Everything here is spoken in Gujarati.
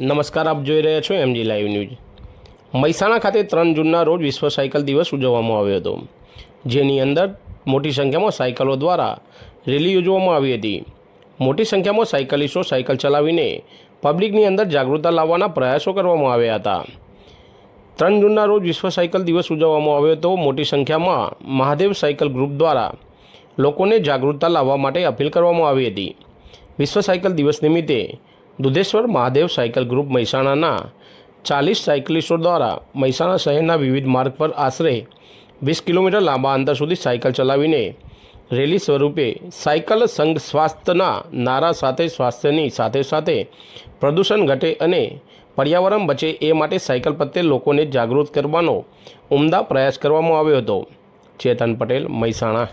નમસ્કાર, આપ જોઈ રહ્યા છો એમજી લાઈવ ન્યૂઝ મહેસાણા ખાતે ત્રણ જૂનના રોજ વિશ્વ સાયકલ દિવસ ઉજવવામાં આવ્યો હતો, જેની અંદર મોટી સંખ્યામાં સાયકલો દ્વારા રેલી યોજવામાં આવી હતી. મોટી સંખ્યામાં સાયકલિસ્ટો સાયકલ ચલાવીને પબ્લિકની અંદર જાગૃતતા લાવવાના પ્રયાસો કરવામાં આવ્યા હતા. ત્રણ જૂનના રોજ વિશ્વ સાયકલ દિવસ ઉજવવામાં આવ્યો હતો. મોટી સંખ્યામાં મહાદેવ સાયકલ ગ્રુપ દ્વારા લોકોને જાગૃતતા લાવવા માટે અપીલ કરવામાં આવી હતી. વિશ્વ સાયકલ દિવસ નિમિત્તે દુધેશ્વર મહાદેવ સાયકલ ગ્રુપ મહેસાણાના ચાલીસ સાયકલિસ્ટો દ્વારા મહેસાણા શહેરના વિવિધ માર્ગ પર આશરે વીસ કિલોમીટર લાંબા અંતર સુધી સાયકલ ચલાવીને રેલી સ્વરૂપે સાયકલ સંઘ સ્વાસ્થ્યના નારા સાથે સ્વાસ્થ્યની સાથે સાથે પ્રદૂષણ ઘટે અને પર્યાવરણ બચે એ માટે સાયકલ પ્રત્યે લોકોને જાગૃત કરવાનો ઉમદા પ્રયાસ કરવામાં આવ્યો હતો. ચેતન પટેલ, મહેસાણા.